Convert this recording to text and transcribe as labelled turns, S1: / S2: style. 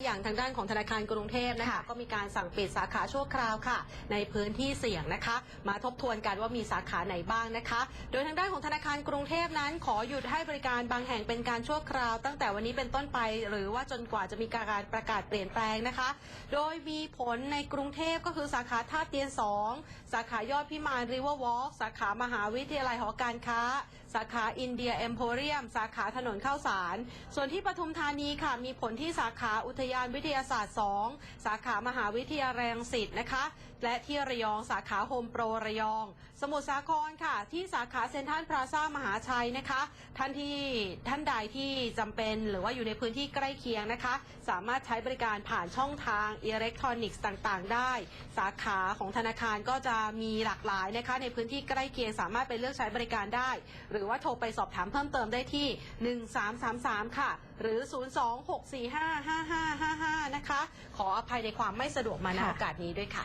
S1: อย่างทางด้านของธนาคารกรุงเทพนะคะ
S2: ค่ะ
S1: ก็มีการสั่งปิดสาขาชั่วคราวค่ะ ในพื้นที่เสี่ยงนะคะ มาทบทวนกันว่ามีสาขาไหนบ้างนะคะ โดยทางด้านของธนาคารกรุงเทพนั้น ขอหยุดให้บริการบางแห่งเป็นการชั่วคราว ตั้งแต่วันนี้เป็นต้นไป หรือว่าจนกว่าจะมีการประกาศเปลี่ยนแปลงนะคะ โดยมีผลในกรุงเทพก็คือสาขาท่าเตียน 2 สาขายอดพิมานริเวอร์วอล์กสาขามหาวิทยาลัยหอการค้า สาขาอินเดียเอ็มโพเรียมสาขาถนนข้าวสาร ส่วนที่ปทุมธานีค่ะมีผลที่สาขาอุทยานวิทยาศาสตร์ 2 สาขามหาวิทยาลัยรังสิตนะคะ และที่ระยองสาขาโฮมโปรระยอง สมุทรสาครค่ะ ที่สาขาเซ็นทรัลพลาซ่ามหาชัยนะคะ ท่านที่ท่านใดที่จำเป็นหรือว่าอยู่ในพื้นที่ใกล้เคียงนะคะ สามารถใช้บริการผ่านช่องทางอิเล็กทรอนิกส์ต่างๆ ได้ สาขาของธนาคารก็จะมีหลากหลายนะคะ ในพื้นที่ใกล้เคียงสามารถไปเลือกใช้บริการได้ หรือว่าโทรไปสอบถามเพิ่มเติมได้ที่ 1333 ค่ะ หรือ 026455555 นะคะ ขออภัยในความไม่สะดวกมาใน
S2: ค่ะ
S1: โอกาสนี้ด้วยค่ะ